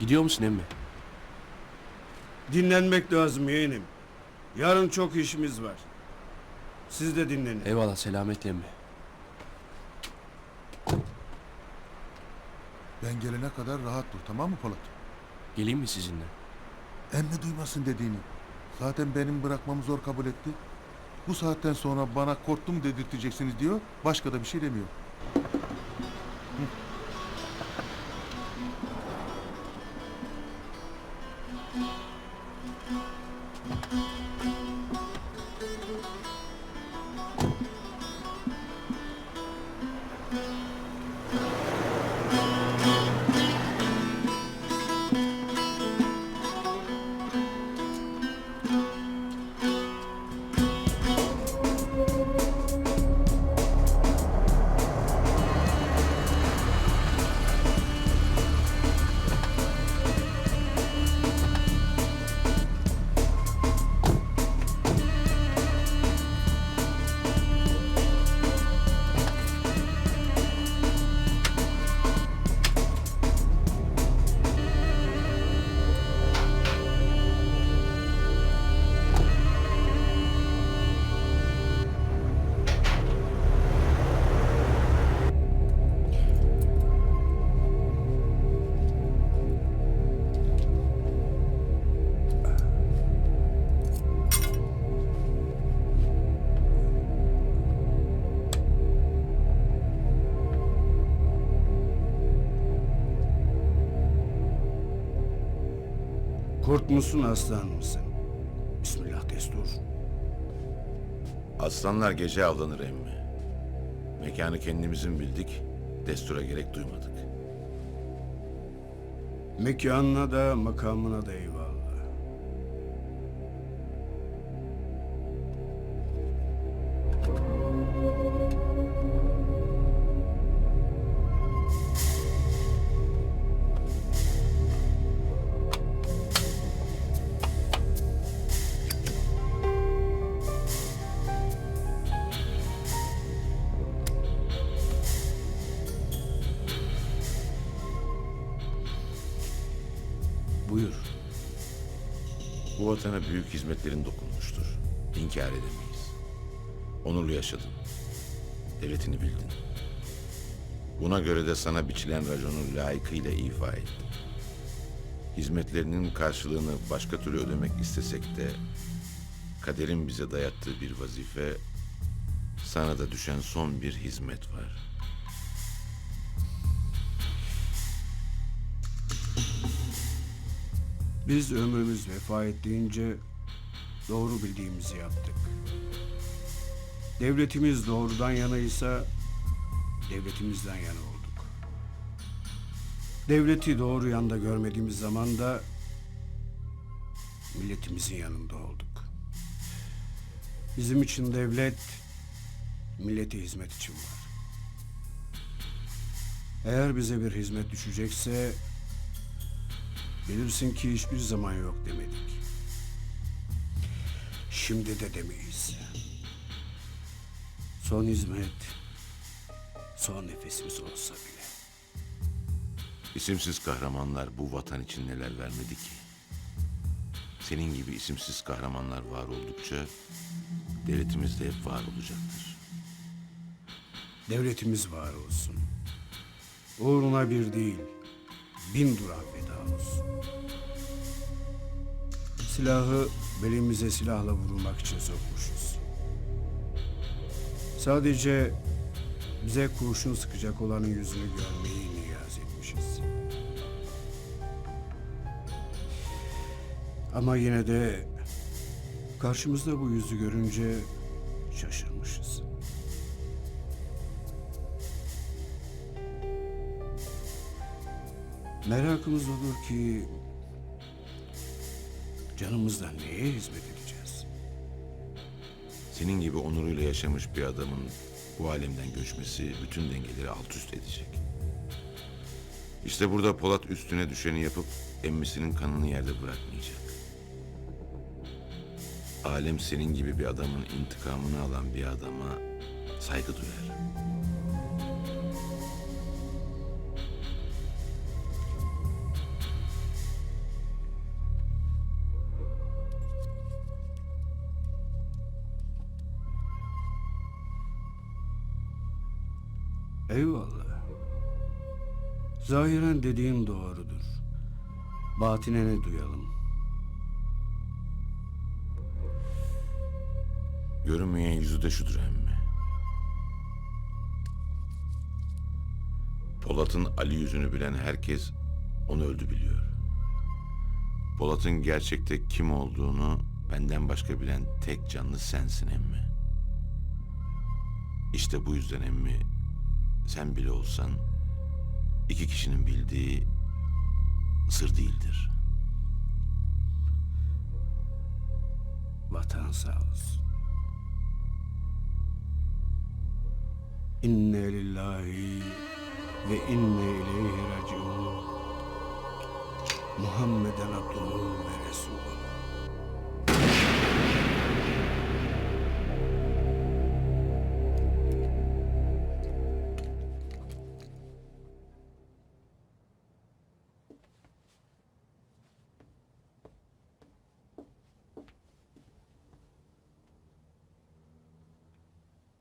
Gidiyor musun emmi? Dinlenmek lazım yeğenim. Yarın çok işimiz var. Siz de dinlenin. Eyvallah selametle emmi. Ben gelene kadar rahat dur tamam mı Polat? Geleyim mi sizinle? Emmi duymasın dediğini. Zaten benim bırakmamı zor kabul etti. Bu saatten sonra bana korktum dedirteceksiniz diyor. Başka da bir şey demiyor. Kurt musun aslan mısın? Bismillah destur. Aslanlar gece avlanır emmi. Mekanı kendimizin bildik, destura gerek duymadık. Mekanına da makamına da eyvallah. Buyur. Bu vatana büyük hizmetlerin dokunmuştur. İnkar edemeyiz. Onurlu yaşadın. Devletini bildin. Buna göre de sana biçilen raconu layıkıyla ifa ettin. Hizmetlerinin karşılığını başka türlü ödemek istesek de kaderin bize dayattığı bir vazife sana da düşen son bir hizmet var. Biz ömrümüz vefa ettiğince doğru bildiğimizi yaptık. Devletimiz doğrudan yanaysa devletimizden yana olduk. Devleti doğru yanda görmediğimiz zaman da milletimizin yanında olduk. Bizim için devlet millete hizmet için var. Eğer bize bir hizmet düşecekse Bilirsin ki hiçbir zaman yok demedik. Şimdi de demeyiz. Son hizmet, son nefesimiz olsa bile. İsimsiz kahramanlar bu vatan için neler vermedi ki? Senin gibi isimsiz kahramanlar var oldukça devletimiz de hep var olacaktır. Devletimiz var olsun. Uğruna bir değil, bin duran feda olsun. Silahı belimize silahla vurulmak için sokmuşuz. Sadece bize kurşun sıkacak olanın yüzünü görmeyi niyaz etmişiz. Ama yine de karşımızda bu yüzü görünce şaşırmışız. Merakımız olur ki canımızdan neye hizmet edeceğiz? Senin gibi onuruyla yaşamış bir adamın bu alemden göçmesi bütün dengeleri alt üst edecek. İşte burada Polat üstüne düşeni yapıp emmisinin kanını yerde bırakmayacak. Alem senin gibi bir adamın intikamını alan bir adama saygı duyar. Eyvallah. Zahiren dediğin doğrudur. Batine ne duyalım? Görünmeyen yüzü de şudur emmi. Polat'ın Ali yüzünü bilen herkes onu öldü biliyor. Polat'ın gerçekte kim olduğunu benden başka bilen tek canlı sensin emmi. İşte bu yüzden emmi sen bile olsan iki kişinin bildiği sır değildir. Vatan sağ olsun. İnne lillahi ve inne ileyhi raciun. Muhammeden abduhu ve resulü.